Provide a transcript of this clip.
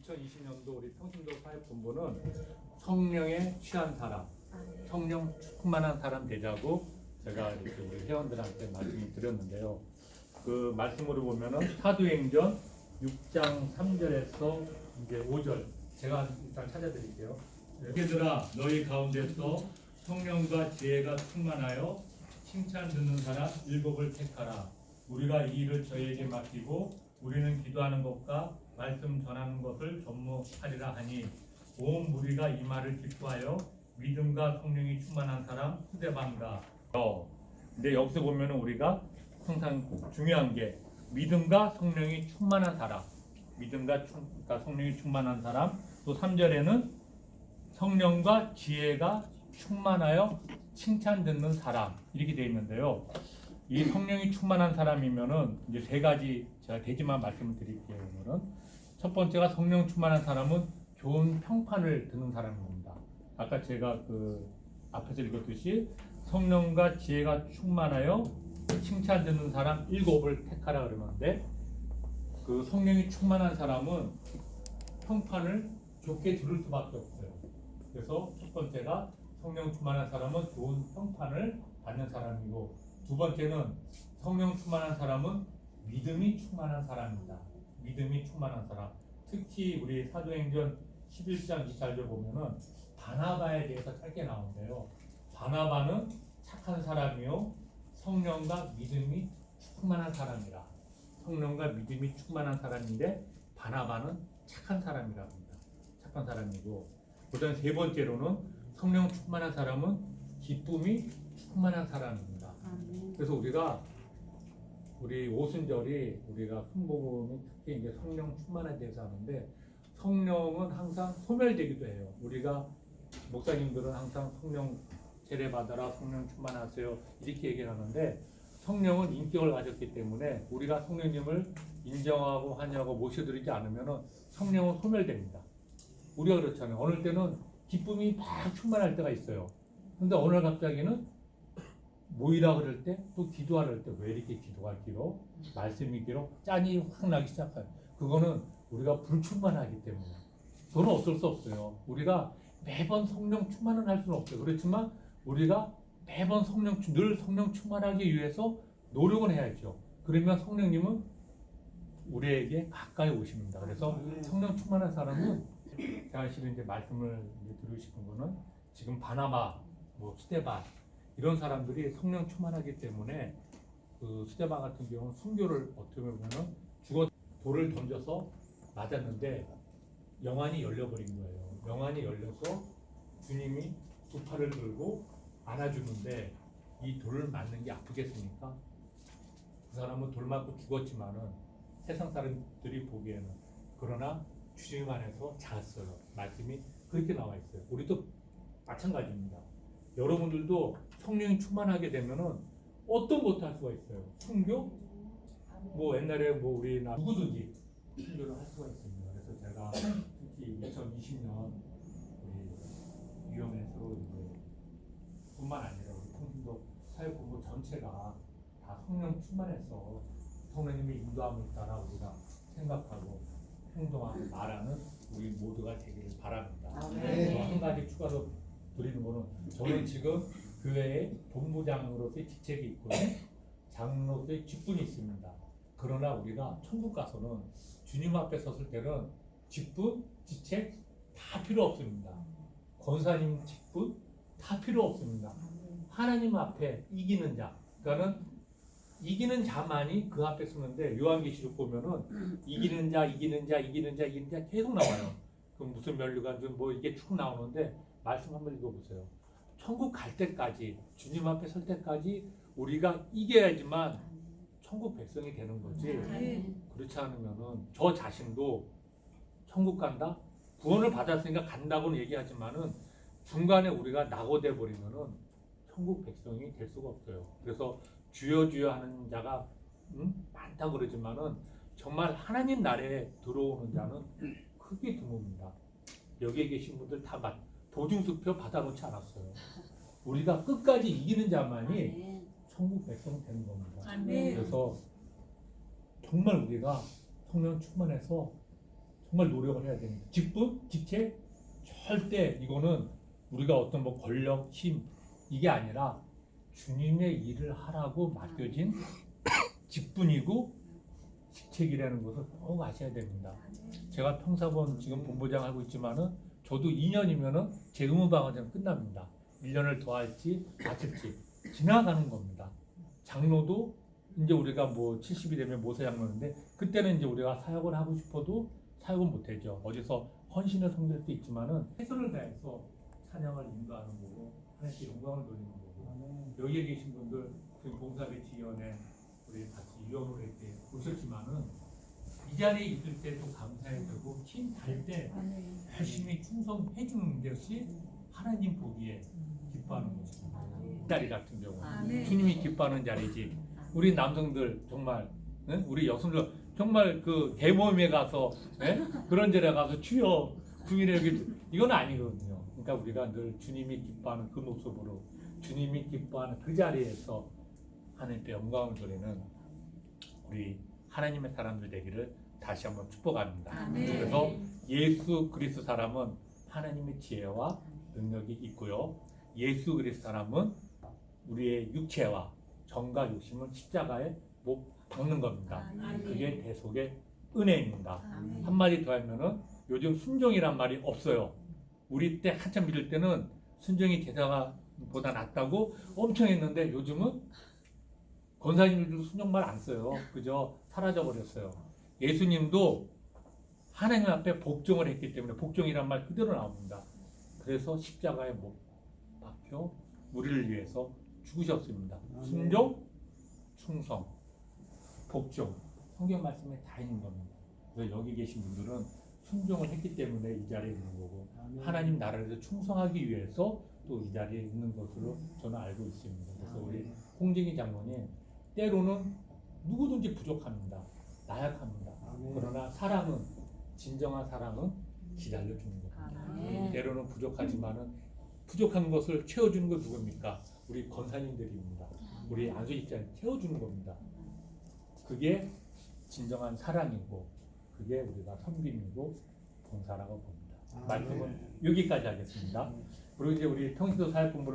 2020년도 우리 평신도 사회본부는 성령에 취한 사람, 성령 충만한 사람 되자고 제가 이렇게 우리 회원들한테 말씀을 드렸는데요. 그 말씀으로 보면은 사도행전 6장 3절에서 이제 5절 제가 일단 찾아드릴게요. 얘들아 너희 가운데서 성령과 지혜가 충만하여 칭찬 듣는 사람 일곱을 택하라. 우리가 이 일을 저에게 맡기고 우리는 기도하는 것과 말씀 전하는 것을 전무하리라 하니 온 무리가 이 말을 기뻐하여 믿음과 성령이 충만한 사람 후대방다. 어. 근데 여기서 보면은 우리가 항상 중요한 게 믿음과 성령이 충만한 사람, 믿음과 충, 그러니까 성령이 충만한 사람. 또 3절에는 성령과 지혜가 충만하여 칭찬 듣는 사람 이렇게 되어 있는데요. 이 성령이 충만한 사람이면은 이제 세 가지 제가 되지만 말씀을 드릴게요. 오늘은 첫 번째가 성령 충만한 사람은 좋은 평판을 듣는 사람입니다. 아까 제가 그 앞에서 읽었듯이 성령과 지혜가 충만하여 칭찬 듣는 사람 일곱을 택하라 그러는데 그 성령이 충만한 사람은 평판을 좋게 들을 수밖에 없어요. 그래서 첫 번째가 성령 충만한 사람은 좋은 평판을 받는 사람이고 두 번째는 성령 충만한 사람은 믿음이 충만한 사람입니다. 믿음이 충만한 사람. 특히 우리 사도행전 11장 24절 보면은 바나바에 대해서 짧게 나오는데요. 바나바는 착한 사람이요 성령과 믿음이 충만한 사람이라. 성령과 믿음이 충만한 사람인데 바나바는 착한 사람이라 합니다. 착한 사람이고 그다음 세 번째로는 성령 충만한 사람은 기쁨이 충만한 사람입니다. 그래서 우리가 우리 오순절이 우리가 순복음이 특히 이제 성령 충만에 대해서 하는데 성령은 항상 소멸되기도 해요. 우리가 목사님들은 항상 성령 세례 받아라, 성령 충만하세요 이렇게 얘기를 하는데 성령은 인격을 가졌기 때문에 우리가 성령님을 인정하고 환영하고 모셔드리지 않으면 성령은 소멸됩니다. 우리가 그렇잖아요. 어느 때는 기쁨이 막 충만할 때가 있어요. 근데 날 갑자기는 모이라 그럴 때 또 기도하라 그럴 때 왜 이렇게 기도가 길어? 말씀이 길어? 짠이 확 나기 시작해요. 그거는 우리가 불충만하기 때문에. 그건 어쩔 수 없어요. 우리가 매번 성령 충만은 할 수는 없어요. 그렇지만 우리가 매번 성령 충- 늘 성령 충만하기 위해서 노력은 해야죠. 그러면 성령님은 우리에게 가까이 오십니다. 그래서 성령 충만한 사람은 제가 실은 이제 말씀을 드리고 싶은 거는 지금 바나바, 뭐 스테반 이런 사람들이 성령 충만하기 때문에 그 스테반 같은 경우는 순교를 어떻게 보면 죽어 돌을 던져서 맞았는데 영안이 열려버린 거예요. 영안이 열려서 주님이 두 팔을 들고 안아주는데 이 돌을 맞는 게 아프겠습니까? 그 사람은 돌 맞고 죽었지만은 세상 사람들이 보기에는 그러나 주님 안에서 잤어요. 말씀이 그렇게 나와 있어요. 우리도 마찬가지입니다. 여러분들도 성령이 충만하게 되면은 어떤 것도 할 수가 있어요. 순교? 뭐 옛날에 뭐 우리 나 누구든지 순교를 할 수가 있습니다. 그래서 제가 특히 2020년 우리 이제 뿐만 아니라 우리 통신도 사회 공부 전체가 다 성령 충만해서 성령님의 인도함을 따라 우리가 생각하고 행동하고 말하는 우리 모두가 되기를 바랍니다. 아멘. 또한 가지 추가로 드리는 거는 저는 지금 교회의 본부장으로서의 직책이 있고요. 장로로서의 직분이 있습니다. 그러나 우리가 천국 가서는 주님 앞에 섰을 때는 직분, 직책 다 필요 없습니다. 권사님 직분 다 필요 없습니다. 하나님 앞에 이기는 자, 그러니까는 이기는 자만이 그 앞에 서는데 요한계시록 보면은 이기는 자, 이기는 자, 이기는 자, 이기는 자 계속 나와요. 그 무슨 면류관든 뭐 이게 쭉 나오는데 말씀 한번 읽어보세요. 천국 갈 때까지 주님 앞에 설 때까지 우리가 이겨야지만 천국 백성이 되는 거지. 그렇지 않으면은 저 자신도 천국 간다? 구원을 받았으니까 간다고는 얘기하지만은 중간에 우리가 낙오돼 버리면은 천국 백성이 될 수가 없어요. 그래서 주여 주여 하는 자가 음? 많다 그러지만은 정말 하나님 나라에 들어오는 자는 크게 드뭅니다. 여기에 계신 분들 다 받- 보증수표 받아놓지 않았어요. 우리가 끝까지 이기는 자만이 천국 백성 되는 겁니다. 아멘. 그래서 정말 우리가 성령 충만해서 정말 노력을 해야 됩니다. 직분, 직책 절대 이거는 우리가 어떤 뭐 권력, 힘 이게 아니라 주님의 일을 하라고 맡겨진 직분이고 직책이라는 것을 꼭 아셔야 됩니다. 제가 평사본 지금 본부장 하고 있지만은 저도 2년이면은 제 의무방어전 끝납니다. 1년을 더 할지 마칠지 지나가는 겁니다. 장로도 이제 우리가 뭐 70이 되면 모세 장로인데 그때는 이제 우리가 사역을 하고 싶어도 사역은 못하죠. 어디서 헌신을 섬길 수 있지만은 최선을 다해서 찬양을 인도하는 거고 하나님께 영광을 돌리는 거고 여기에 계신 분들 지금 봉사배치위원회 우리 같이 위원으로 이렇게 오셨지만은 이 자리에 있을 때도 감사해야 되고 힘달때 열심히 충성해 주는 것이 하나님 보기에 기뻐하는 것입니다. 이 자리 같은 경우 아멘. 주님이 기뻐하는 자리지. 우리 남성들 정말 응? 우리 여성들 정말 그 대모임에 가서 예? 그런 자리에 가서 주여 주님에게 이건 아니거든요. 그러니까 우리가 늘 주님이 기뻐하는 그 모습으로 주님이 기뻐하는 그 자리에서 하나님께 영광을 돌리는 우리 하나님의 사람들 되기를 다시 한번 축복합니다. 아멘. 그래서 예수 그리스도 사람은 하나님의 지혜와 능력이 있고요. 예수 그리스도 사람은 우리의 육체와 정과 욕심을 십자가에 못 박는 겁니다. 아멘. 그게 대속의 은혜입니다. 아멘. 한마디 더 하면은 요즘 순종이란 말이 없어요. 우리 때 한참 믿을 때는 순종이 제사보다 낫다고 엄청 했는데 요즘은 권사님들도 순종말 안 써요. 그저 사라져 버렸어요. 예수님도 하나님 앞에 복종을 했기 때문에 복종이란 말 그대로 나옵니다. 그래서 십자가에 못 박혀 우리를 위해서 죽으셨습니다. 순종, 충성, 복종. 성경 말씀에 다 있는 겁니다. 그래서 여기 계신 분들은 순종을 했기 때문에 이 자리에 있는 거고 하나님 나라에서 충성하기 위해서 또 이 자리에 있는 것으로 저는 알고 있습니다. 그래서 우리 홍진희 장로님 때로는 누구든지 부족합니다. 나약합니다. 그러나 사랑은 진정한 사랑은 기다려 주는 겁니다. 아멘. 때로는 부족하지만은 부족한 것을 채워주는 건 누굽니까? 우리 권사님들입니다. 우리 안수집사님 채워주는 겁니다. 그게 진정한 사랑이고 그게 우리가 섬김이고 봉사라고 봅니다. 말씀은 여기까지 하겠습니다. 그리고 이제 우리 평신도 사역 본부를